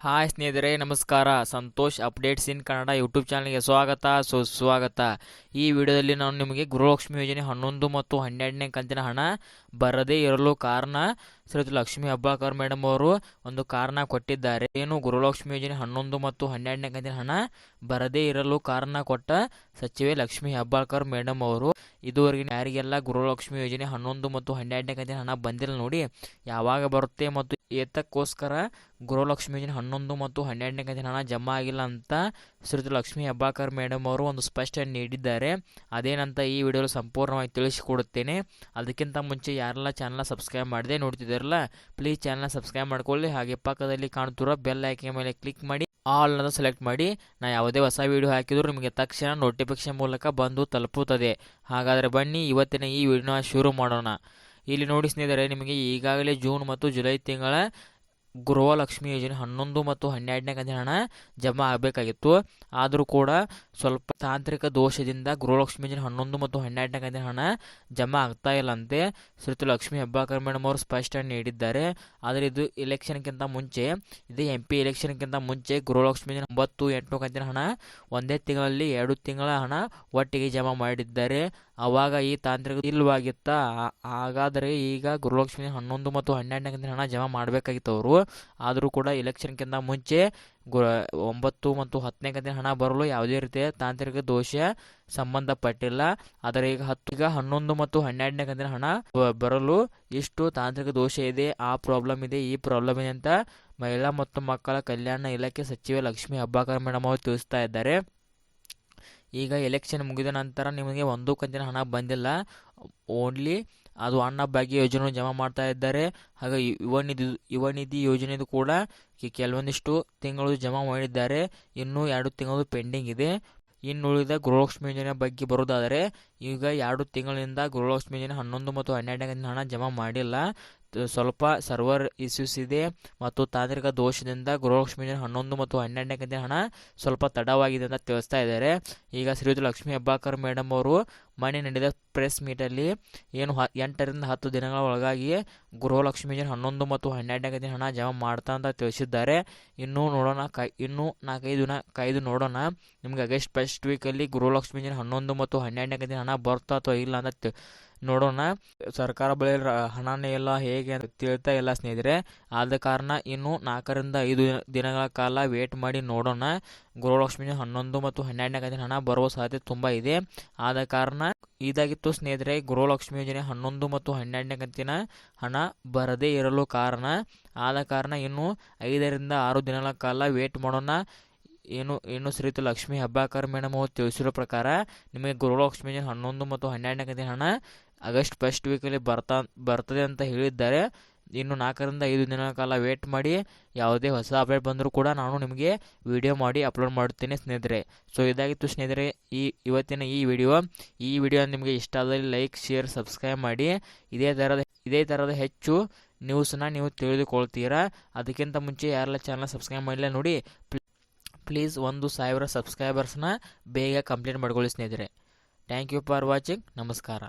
Hi ಸ್ನೇಹಿತರೆ, ನಮಸ್ಕಾರ. Santosh updates in Kannada YouTube ಚಾನಲ್ಗೆ ಸ್ವಾಗತ. ಸುಸ್ವಾಗತ ಈ ವಿಡಿಯೋದಲ್ಲಿ ನಾನು ನಿಮಗೆ ಗೃಹಲಕ್ಷ್ಮಿ ಯೋಜನೆ ಹನ್ನೊಂದು ಮತ್ತು ಹನ್ನೆರಡನೇ ಕಂತಿನ ಹಣ ಬರದೇ ಇರಲು ಕಾರಣ ಶ್ರೀ ಲಕ್ಷ್ಮಿ ಹಬ್ಬಾಕರ್ ಮೇಡಮ್ ಅವರು ಒಂದು ಕಾರಣ ಕೊಟ್ಟಿದ್ದಾರೆ. ಏನು ಗೃಹಲಕ್ಷ್ಮಿ ಯೋಜನೆ ಹನ್ನೊಂದು ಮತ್ತು ಹನ್ನೆರಡನೇ ಕಂತಿನ ಹಣ ಬರದೇ ಇರಲು ಕಾರಣ ಕೊಟ್ಟ ಸಚಿವೆ ಲಕ್ಷ್ಮಿ ಹಬ್ಬಾಳ್ಕರ್ ಮೇಡಮ್ ಅವರು. ಇದುವರೆಗೆ ಯಾರಿಗೆಲ್ಲ ಗೃಹಲಕ್ಷ್ಮಿ ಯೋಜನೆ ಹನ್ನೊಂದು ಮತ್ತು ಹನ್ನೆರಡನೇ ಕಂತಿನ ಹಣ ಬಂದಿಲ್ಲ ನೋಡಿ, ಯಾವಾಗ ಬರುತ್ತೆ ಮತ್ತು ಏತಕ್ಕೋಸ್ಕರ ಗೃಹಲಕ್ಷ್ಮಿ ಯೋಜನೆ ಹನ್ನೊಂದು ಮತ್ತು ಹನ್ನೆರಡನೇ ಕಂತಿನ ಹಣ ಜಮಾ ಆಗಿಲ್ಲ ಅಂತ ಶ್ರೀ ಲಕ್ಷ್ಮಿ ಹಬ್ಬಾಕರ್ ಮೇಡಮ್ ಅವರು ಒಂದು ಸ್ಪಷ್ಟನೆ ನೀಡಿದ್ದಾರೆ. ಅದೇನಂತ ಈ ವಿಡಿಯೋಲಿ ಸಂಪೂರ್ಣವಾಗಿ ತಿಳಿಸಿಕೊಡುತ್ತೇನೆ. ಅದಕ್ಕಿಂತ ಮುಂಚೆ ಯಾರೆಲ್ಲ ಚಾನಲ್ನ ಸಬ್ಸ್ಕ್ರೈಬ್ ಮಾಡದೆ ನೋಡ್ತಿದ್ದಾರಲ್ಲ, ಪ್ಲೀಸ್ ಚಾನಲ್ನ ಸಬ್ಸ್ಕ್ರೈಬ್ ಮಾಡ್ಕೊಳ್ಳಿ. ಹಾಗೆ ಪಕ್ಕದಲ್ಲಿ ಕಾಣುತ್ತಿರೋ ಬೆಲ್ ಆಯ್ಕೆ ಮೇಲೆ ಕ್ಲಿಕ್ ಮಾಡಿ. ಆಲ್ ಅನ್ನೋದು ಸೆಲೆಕ್ಟ್ ಮಾಡಿ, ನಾ ಯಾವುದೇ ಹೊಸ ವಿಡಿಯೋ ಹಾಕಿದರೂ ನಿಮಗೆ ತಕ್ಷಣ ನೋಟಿಫಿಕೇಶನ್ ಮೂಲಕ ಬಂದು ತಲುಪುತ್ತದೆ. ಹಾಗಾದರೆ ಬನ್ನಿ, ಇವತ್ತಿನ ಈ ವಿಡಿಯೋನ ಶುರು ಮಾಡೋಣ. ಇಲ್ಲಿ ನೋಡಿ ನಿಮಗೆ ಈಗಾಗಲೇ ಜೂನ್ ಮತ್ತು ಜುಲೈ ತಿಂಗಳ ಗೃಹಲಕ್ಷ್ಮಿ ಯೋಜನೆ ಹನ್ನೊಂದು ಮತ್ತು ಹನ್ನೆರಡನೇ ಕಂತಿನ ಹಣ ಜಮಾ ಆಗಬೇಕಾಗಿತ್ತು. ಆದರೂ ಕೂಡ ಸ್ವಲ್ಪ ತಾಂತ್ರಿಕ ದೋಷದಿಂದ ಗೃಹಲಕ್ಷ್ಮಿ ಯೋಜನೆ ಹನ್ನೊಂದು ಮತ್ತು ಹನ್ನೆರಡನೇ ಕಂತಿನ ಹಣ ಜಮಾ ಆಗ್ತಾ ಇಲ್ಲ ಅಂತೆ ಶ್ರೀಯುತ ಲಕ್ಷ್ಮಿ ಹೆಬ್ಬಾಳ್ಕರ್ ಮೇಡಮ್ ಅವರು ಸ್ಪಷ್ಟನೆ ನೀಡಿದ್ದಾರೆ. ಆದರೆ ಇದು ಎಲೆಕ್ಷನ್ಗಿಂತ ಮುಂಚೆ, ಇದು ಎಂ ಪಿ ಎಲೆಕ್ಷನ್ಗಿಂತ ಮುಂಚೆ ಗೃಹಲಕ್ಷ್ಮಿ ಯೋಜನೆ ಒಂಬತ್ತು ಎಂಟು ಕಂತಿನ ಹಣ, ಒಂದೇ ತಿಂಗಳಲ್ಲಿ ಎರಡು ತಿಂಗಳ ಹಣ ಒಟ್ಟಿಗೆ ಜಮಾ ಮಾಡಿದ್ದಾರೆ. ಅವಾಗ ಈ ತಾಂತ್ರಿಕ ಇಲ್ವಾಗಿತ್ತ ಹಾಗಾದರೆ ಈಗ ಗುರುಲಕ್ಷ್ಮಿ ಹನ್ನೊಂದು ಮತ್ತು ಹನ್ನೆರಡನೇ ಕಂತಿನ ಹಣ ಜಮಾ ಮಾಡಬೇಕಾಗಿತ್ತು ಅವರು ಆದರೂ ಕೂಡ ಎಲೆಕ್ಷನ್ಗಿಂತ ಮುಂಚೆ ಗು, ಒಂಬತ್ತು ಮತ್ತು ಹತ್ತನೇ ಕಂತಿನ ಹಣ ಬರಲು ಯಾವುದೇ ರೀತಿಯ ತಾಂತ್ರಿಕ ದೋಷ ಸಂಬಂಧಪಟ್ಟಿಲ್ಲ. ಆದರೆ ಈಗ ಹತ್ತು, ಈಗ ಹನ್ನೊಂದು ಮತ್ತು ಹನ್ನೆರಡನೇ ಕಂತಿನ ಹಣ ಬರಲು ಇಷ್ಟು ತಾಂತ್ರಿಕ ದೋಷ ಇದೆ. ಆ ಪ್ರಾಬ್ಲಮ್ ಇದೆ, ಈ ಪ್ರಾಬ್ಲಮ್ ಇದೆ ಅಂತ ಮಹಿಳಾ ಮತ್ತು ಮಕ್ಕಳ ಕಲ್ಯಾಣ ಇಲಾಖೆ ಸಚಿವೆ ಲಕ್ಷ್ಮಿ ಹಬ್ಬಾಕರ್ ಮೇಡಮ್ ಅವರು ತಿಳಿಸ್ತಾ ಇದ್ದಾರೆ. ಈಗ ಎಲೆಕ್ಷನ್ ಮುಗಿದ ನಂತರ ನಿಮಗೆ ಒಂದು ಕಂತಿನ ಹಣ ಬಂದಿಲ್ಲ. ಓನ್ಲಿ ಅದು ಅನ್ನ ಭಾಗ್ಯ ಯೋಜನೆ ಜಮಾ ಮಾಡ್ತಾ ಇದ್ದಾರೆ. ಹಾಗೆ ಯುವ ನಿಧಿ ಯುವ ನಿಧಿ ಯೋಜನೆದು ಕೂಡ ಕೆಲವೊಂದಿಷ್ಟು ತಿಂಗಳು ಜಮಾ ಮಾಡಿದ್ದಾರೆ. ಇನ್ನೂ ಎರಡು ತಿಂಗಳು ಪೆಂಡಿಂಗ್ ಇದೆ. ಇನ್ನುಳಿದ ಗೃಹಲಕ್ಷ್ಮಿ ಯೋಜನೆ ಬಗ್ಗೆ ಬರೋದಾದರೆ, ಈಗ ಎರಡು ತಿಂಗಳಿಂದ ಗೃಹಲಕ್ಷ್ಮಿ ಯೋಜನೆ ಹನ್ನೊಂದು ಮತ್ತು ಹನ್ನೆರಡನೇ ಹಣ ಜಮಾ ಮಾಡಿಲ್ಲ. ಸ್ವಲ್ಪ ಸರ್ವರ್ ಇಶ್ಯೂಸ್ ಇದೆ ಮತ್ತು ತಾಂತ್ರಿಕ ದೋಷದಿಂದ ಗೃಹಲಕ್ಷ್ಮಿ ಹನ್ನೊಂದು ಮತ್ತು ಹನ್ನೆರಡನೇ ಹಣ ಸ್ವಲ್ಪ ತಡವಾಗಿದೆ ಅಂತ ತಿಳಿಸ್ತಾ ಇದ್ದಾರೆ. ಈಗ ಶ್ರೀಯುತ ಲಕ್ಷ್ಮಿ ಹೆಬ್ಬಾಕರ್ ಮೇಡಮ್ ಅವರು ಮನೆ ನಡೆದ ಪ್ರೆಸ್ ಮೀಟಲ್ಲಿ ಏನು ಹ, ಎಂಟರಿಂದ ಹತ್ತು ದಿನಗಳ ಒಳಗಾಗಿ ಗೃಹಲಕ್ಷ್ಮಿ ಯೋಜನೆ ಹನ್ನೊಂದು ಮತ್ತು ಹನ್ನೆರಡನೇ ದಿನ ಹಣ ಜಮಾ ಮಾಡ್ತಾ ಅಂತ ತಿಳಿಸಿದ್ದಾರೆ. ಇನ್ನೂ ನೋಡೋಣ, ಕೈ, ಇನ್ನೂ ನಾಲ್ಕೈದು ದಿನ ಕಾಯ್ದು ನೋಡೋಣ. ನಿಮ್ಗೆ ಅಗಸ್ಟ್ ಫಸ್ಟ್ ವೀಕಲ್ಲಿ ಗೃಹಲಕ್ಷ್ಮಿ ಯೋಜನೆ ಹನ್ನೊಂದು ಮತ್ತು ಹನ್ನೆರಡನೇ ದಿನ ಹಣ ಬರ್ತಾ ಅಥವಾ ಇಲ್ಲ ಅಂತ ನೋಡೋಣ. ಸರ್ಕಾರ ಬಳಿ ಹಣನೇ ಇಲ್ಲ, ಹೇಗೆ ಅಂತ ತಿಳ್ತಾ ಇಲ್ಲ ಸ್ನೇಹಿತರೆ. ಆದ ಕಾರಣ ಇನ್ನು ನಾಲ್ಕರಿಂದ ಐದು ದಿನಗಳ ಕಾಲ ವೇಟ್ ಮಾಡಿ ನೋಡೋಣ. ಗೃಹಲಕ್ಷ್ಮಿ ಹನ್ನೊಂದು ಮತ್ತು ಹನ್ನೆರಡನೇ ಕಂತಿನ ಹಣ ಬರುವ ಸಾಧ್ಯತೆ ತುಂಬ ಇದೆ. ಆದ ಕಾರಣ ಇದಾಗಿತ್ತು ಸ್ನೇಹಿತರೆ, ಗೃಹಲಕ್ಷ್ಮಿ ಯೋಜನೆ ಹನ್ನೊಂದು ಮತ್ತು ಹನ್ನೆರಡನೇ ಕಂತಿನ ಹಣ ಬರದೇ ಇರಲು ಕಾರಣ. ಆದ ಕಾರಣ ಇನ್ನು ಐದರಿಂದ ಆರು ದಿನಗಳ ಕಾಲ ವೇಟ್ ಮಾಡೋಣ. ಏನು ಏನು ಶ್ರೀಯುತ ಲಕ್ಷ್ಮಿ ಹಬ್ಬಾಕರ್ ಮೇಡಮ್ ಅವರು ತಿಳಿಸಿರೋ ಪ್ರಕಾರ ನಿಮಗೆ ಗೃಹಲಕ್ಷ್ಮಿ ಹನ್ನೊಂದು ಮತ್ತು ಹನ್ನೆರಡನೇ ಕಂತಿನ ಹಣ ಆಗಸ್ಟ್ ಫಸ್ಟ್ ವೀಕಲ್ಲಿ ಬರ್ತಾ, ಬರ್ತದೆ ಅಂತ ಹೇಳಿದ್ದಾರೆ. ಇನ್ನು ನಾಲ್ಕರಿಂದ ಐದು ದಿನಗಳ ಕಾಲ ವೇಟ್ ಮಾಡಿ ಯಾವುದೇ ಹೊಸ ಅಪ್ಡೇಟ್ ಬಂದರೂ ಕೂಡ ನಾನು ನಿಮಗೆ ವಿಡಿಯೋ ಮಾಡಿ ಅಪ್ಲೋಡ್ ಮಾಡುತ್ತೇನೆ ಸ್ನೇಹಿತರೆ. ಸೊ ಇದಾಗಿತ್ತು ಸ್ನೇಹಿತರೆ, ಈ ಇವತ್ತಿನ ಈ ವಿಡಿಯೋ ಈ ವಿಡಿಯೋ ನಿಮಗೆ ಇಷ್ಟ ಆದಲ್ಲಿ ಲೈಕ್ ಶೇರ್ ಸಬ್ಸ್ಕ್ರೈಬ್ ಮಾಡಿ. ಇದೇ ಥರದ ಇದೇ ಥರದ ಹೆಚ್ಚು ನ್ಯೂಸನ್ನ ನೀವು ತಿಳಿದುಕೊಳ್ತೀರಾ? ಅದಕ್ಕಿಂತ ಮುಂಚೆ ಯಾರೆಲ್ಲ ಚಾನಲ್ ಸಬ್ಸ್ಕ್ರೈಬ್ ಮಾಡಿಲ್ಲ ನೋಡಿ ಪ್ಲೀಸ್ ಒಂದು ಸಾವಿರ ಸಬ್ಸ್ಕ್ರೈಬರ್ಸ್ನ ಬೇಗ ಕಂಪ್ಲೀಟ್ ಮಾಡ್ಕೊಳ್ಳಿ ಸ್ನೇಹಿತರೆ. ಥ್ಯಾಂಕ್ ಯು ಫಾರ್ ವಾಚಿಂಗ್ ನಮಸ್ಕಾರ.